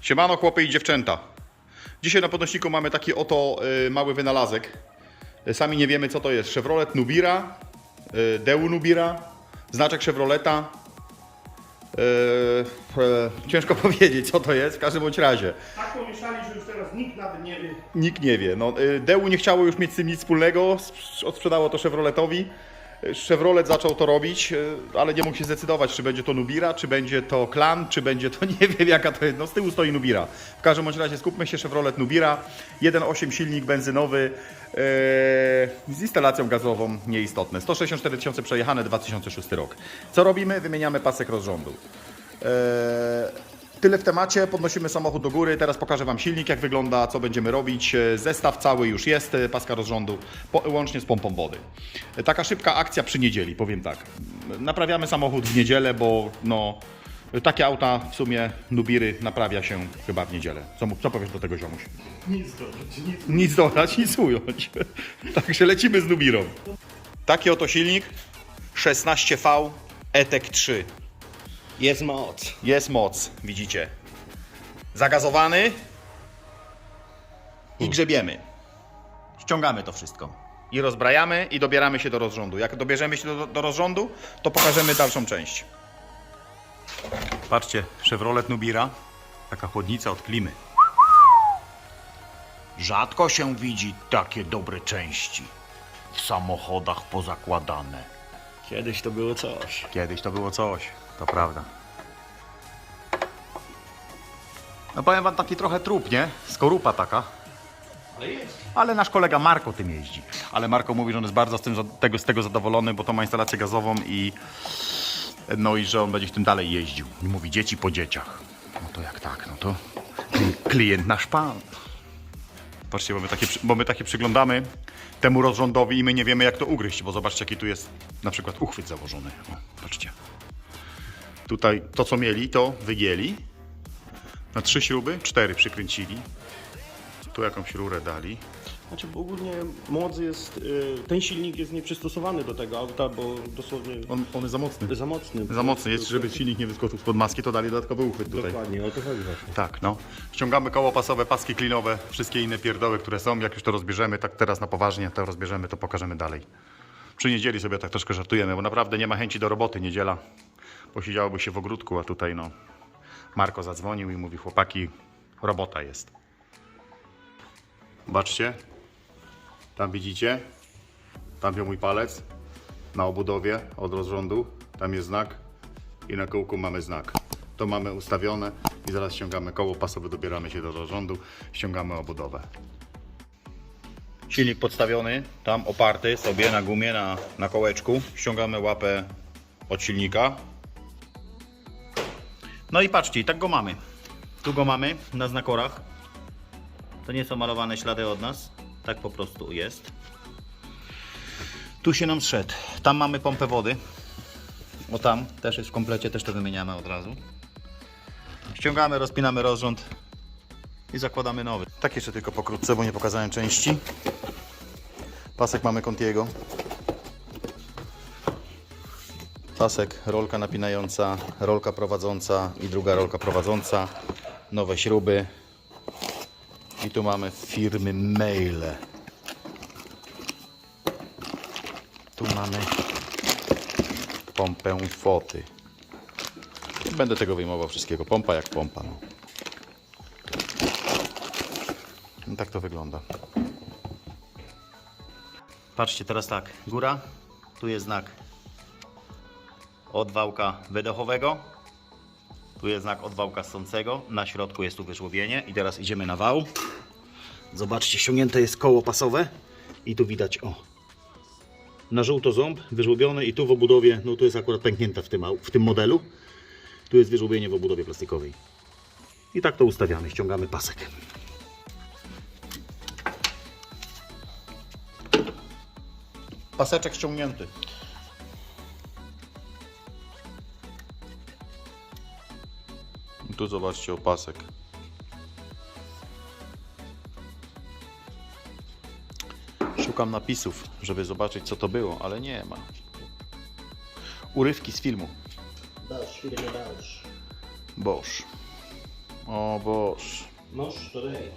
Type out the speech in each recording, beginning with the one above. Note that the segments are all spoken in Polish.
Siemano chłopy i dziewczęta. Dzisiaj na podnośniku mamy taki oto y, mały wynalazek. Y, Sami nie wiemy co to jest. Chevrolet Nubira, y, Deu Nubira, znaczek Chevroleta. Ciężko powiedzieć co to jest, w każdym bądź razie. Tak pomieszali, że już teraz nikt nawet nie wie. Nikt nie wie. No, Deu nie chciało już mieć z tym nic wspólnego, sprz- odsprzedało to Chevroletowi. Chevrolet zaczął to robić, y, ale nie mógł się zdecydować, czy będzie to Nubira, czy będzie to Klan, czy będzie to nie wiem jaka to jest. Z tyłu stoi Nubira. W każdym bądź razie skupmy się Chevrolet Nubira. 1.8 silnik benzynowy yy, z instalacją gazową, nieistotne. 164 tysiące przejechane, 2006 rok. Co robimy? Wymieniamy pasek rozrządu. Eee, Tyle w temacie, podnosimy samochód do góry, teraz pokażę Wam silnik, jak wygląda, co będziemy robić. E, Zestaw cały już jest, e, paska rozrządu, po, łącznie z pompą wody. E, Taka szybka akcja przy niedzieli, powiem tak. Naprawiamy samochód w niedzielę, bo no, takie auta w sumie Nubiry naprawia się chyba w niedzielę. Co, co powiesz do tego ziomuś? Nic dodać, nic. Nic dodać, nic ująć. Także lecimy z Nubirą. Taki oto silnik, 16V ETEC 3. Jest moc. Jest moc, widzicie. Zagazowany i grzebiemy. Ściągamy to wszystko. I rozbrajamy i dobieramy się do rozrządu. Jak dobierzemy się do, do rozrządu, to pokażemy dalszą część. Patrzcie, Chevrolet Nubira. Taka chłodnica od klimy. Rzadko się widzi takie dobre części w samochodach pozakładane. Kiedyś to było coś. Kiedyś to było coś, to prawda. No powiem wam taki trochę trup, nie? Skorupa taka. Ale jest. Ale nasz kolega Marko tym jeździ. Ale Marko mówi, że on jest bardzo z, tym, tego, z tego zadowolony, bo to ma instalację gazową i no i że on będzie w tym dalej jeździł. I mówi dzieci po dzieciach. No to jak tak, no to kli- klient nasz pan. Patrzcie, bo my takie, bo my takie przyglądamy temu rozrządowi i my nie wiemy jak to ugryźć, bo zobaczcie jaki tu jest na przykład uchwyt założony. O, patrzcie. Tutaj to co mieli, to wygięli. Na trzy śruby, cztery przykręcili. Tu jakąś rurę dali. Znaczy, bo ogólnie moc jest. y, ten silnik jest nieprzystosowany do tego auta, bo dosłownie On, on jest za mocny. za mocny. Za mocny jest, żeby silnik nie wyskoczył spod maski, to dali dodatkowy uchwyt tutaj. Dokładnie, o to chodzi właśnie. Tak, no. Ściągamy koło pasowe, paski klinowe, wszystkie inne pierdoły, które są. Jak już to rozbierzemy, tak teraz na poważnie to rozbierzemy, to pokażemy dalej. Przy niedzieli sobie tak troszkę żartujemy, bo naprawdę nie ma chęci do roboty niedziela. Posiedziałoby się w ogródku, a tutaj no Marko zadzwonił i mówi chłopaki, robota jest. Zobaczcie, tam widzicie, tam był mój palec na obudowie od rozrządu, tam jest znak i na kółku mamy znak. To mamy ustawione i zaraz ściągamy koło pasowe, dobieramy się do rozrządu, ściągamy obudowę. Silnik podstawiony, tam oparty sobie na gumie, na, na kołeczku. Ściągamy łapę od silnika. No i patrzcie, tak go mamy. Tu go mamy na znakorach. To nie są malowane ślady od nas. Tak po prostu jest. Tu się nam zszedł. Tam mamy pompę wody. O tam też jest w komplecie, też to wymieniamy od razu. Ściągamy, rozpinamy rozrząd i zakładamy nowy. Tak jeszcze tylko pokrótce, bo nie pokazałem części. Pasek mamy Contiego. Pasek, rolka napinająca, rolka prowadząca i druga rolka prowadząca. Nowe śruby. I tu mamy firmy Maile. Tu mamy pompę foty. Nie będę tego wyjmował wszystkiego. Pompa jak pompa. No. No tak to wygląda. Patrzcie teraz tak. Góra. Tu jest znak od wałka wydechowego. Tu jest znak od wałka ssącego. Na środku jest tu wyżłobienie. I teraz idziemy na wał. Zobaczcie, ściągnięte jest koło pasowe. I tu widać, o, na żółto ząb, wyżłobiony i tu w obudowie, no tu jest akurat pęknięte w tym, w tym modelu. Tu jest wyżłobienie w obudowie plastikowej. I tak to ustawiamy, ściągamy pasek. Paseczek ściągnięty. Tu zobaczcie opasek. Szukam napisów, żeby zobaczyć co to było, ale nie ma. urywki z filmu. Dasz, firmy dasz. Boż. O Boż. Noż today.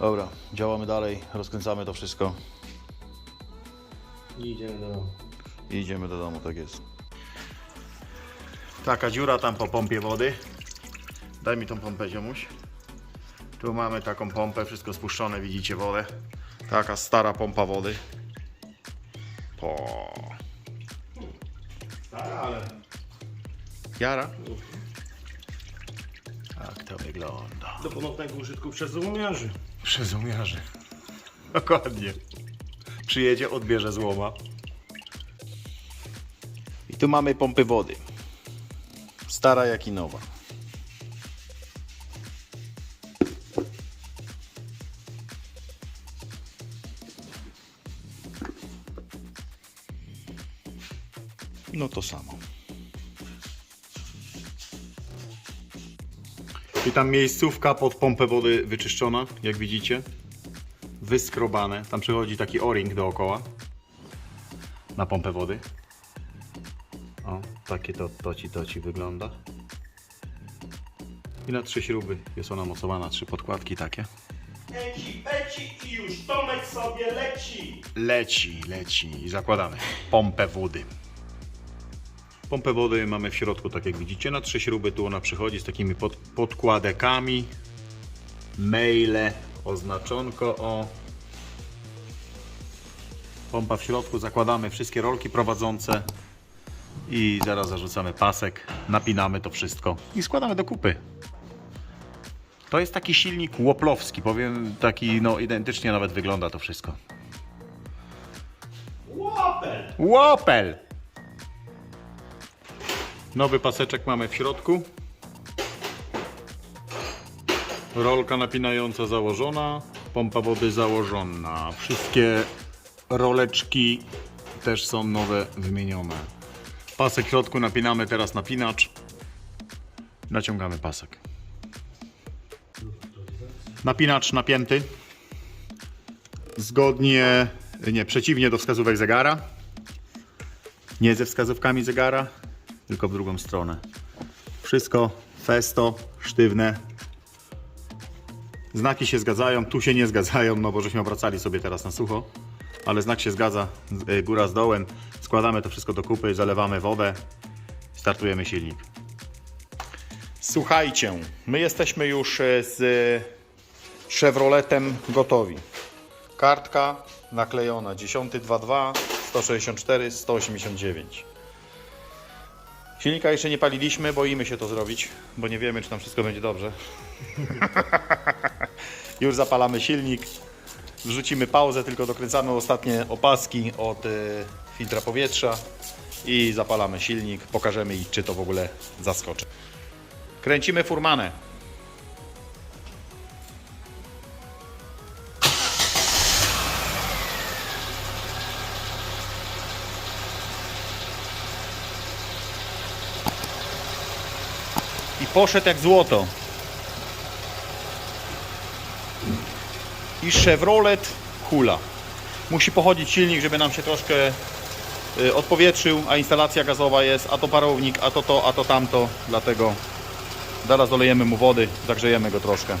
Dobra, działamy dalej, rozkręcamy to wszystko I idziemy do domu. i idziemy do domu, tak jest. Taka dziura tam po pompie wody. Daj mi tą pompę, ziomuś. Tu mamy taką pompę, wszystko spuszczone, widzicie wodę. Taka stara pompa wody. Po. Stara, ale... Jara? Tak to wygląda. Do ponownego użytku przez złomiarzy. Przez umiarzy. Dokładnie. Przyjedzie, odbierze złoma. I tu mamy pompy wody. Stara jak i nowa. No to samo. I tam miejscówka pod pompę wody wyczyszczona, jak widzicie. Wyskrobane. Tam przychodzi taki o-ring dookoła. Na pompę wody. O, takie to toci toci wygląda. I na trzy śruby jest ona mocowana, trzy podkładki takie. Leci, leci i już Tomek sobie leci. Leci, leci i zakładamy pompę wody. Pompę wody mamy w środku, tak jak widzicie, na trzy śruby. Tu ona przychodzi z takimi pod, podkładekami. Maile, oznaczonko o. Pompa w środku, zakładamy wszystkie rolki prowadzące i zaraz zarzucamy pasek, napinamy to wszystko i składamy do kupy. To jest taki silnik łoplowski, powiem, taki no identycznie nawet wygląda to wszystko. Łapel. Łopel! Nowy paseczek mamy w środku. Rolka napinająca założona, pompa wody założona. Wszystkie roleczki też są nowe, wymienione. Pasek w środku napinamy teraz napinacz. Naciągamy pasek. Napinacz napięty. Zgodnie, nie, przeciwnie do wskazówek zegara. Nie ze wskazówkami zegara, tylko w drugą stronę. Wszystko festo, sztywne. Znaki się zgadzają, tu się nie zgadzają, no bo żeśmy obracali sobie teraz na sucho. Ale znak się zgadza, y, góra z dołem. Składamy to wszystko do kupy, zalewamy wodę, startujemy silnik. Słuchajcie, my jesteśmy już e, z Chevroletem gotowi. Kartka naklejona 1022 164 189. Silnika jeszcze nie paliliśmy, boimy się to zrobić, bo nie wiemy, czy tam wszystko będzie dobrze. Już zapalamy silnik, wrzucimy pauzę, tylko dokręcamy ostatnie opaski od y, filtra powietrza i zapalamy silnik. Pokażemy i czy to w ogóle zaskoczy. Kręcimy furmanę. I poszedł jak złoto. I Chevrolet hula. Musi pochodzić silnik, żeby nam się troszkę y, odpowietrzył, a instalacja gazowa jest, a to parownik, a to to, a to tamto. Dlatego zaraz dolejemy mu wody, zagrzejemy go troszkę.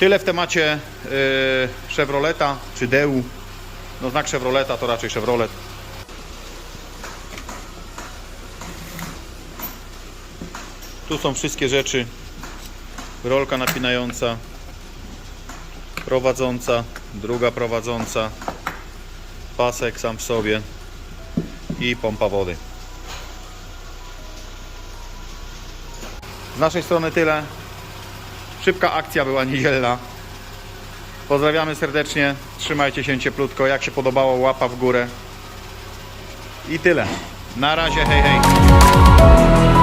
Tyle w temacie y, Chevroleta czy Deu. No znak Chevroleta to raczej Chevrolet. Tu są wszystkie rzeczy. Rolka napinająca, prowadząca, druga prowadząca, pasek sam w sobie i pompa wody. Z naszej strony tyle. Szybka akcja była niedzielna. Pozdrawiamy serdecznie. Trzymajcie się cieplutko. Jak się podobało, łapa w górę. I tyle. Na razie, hej, hej.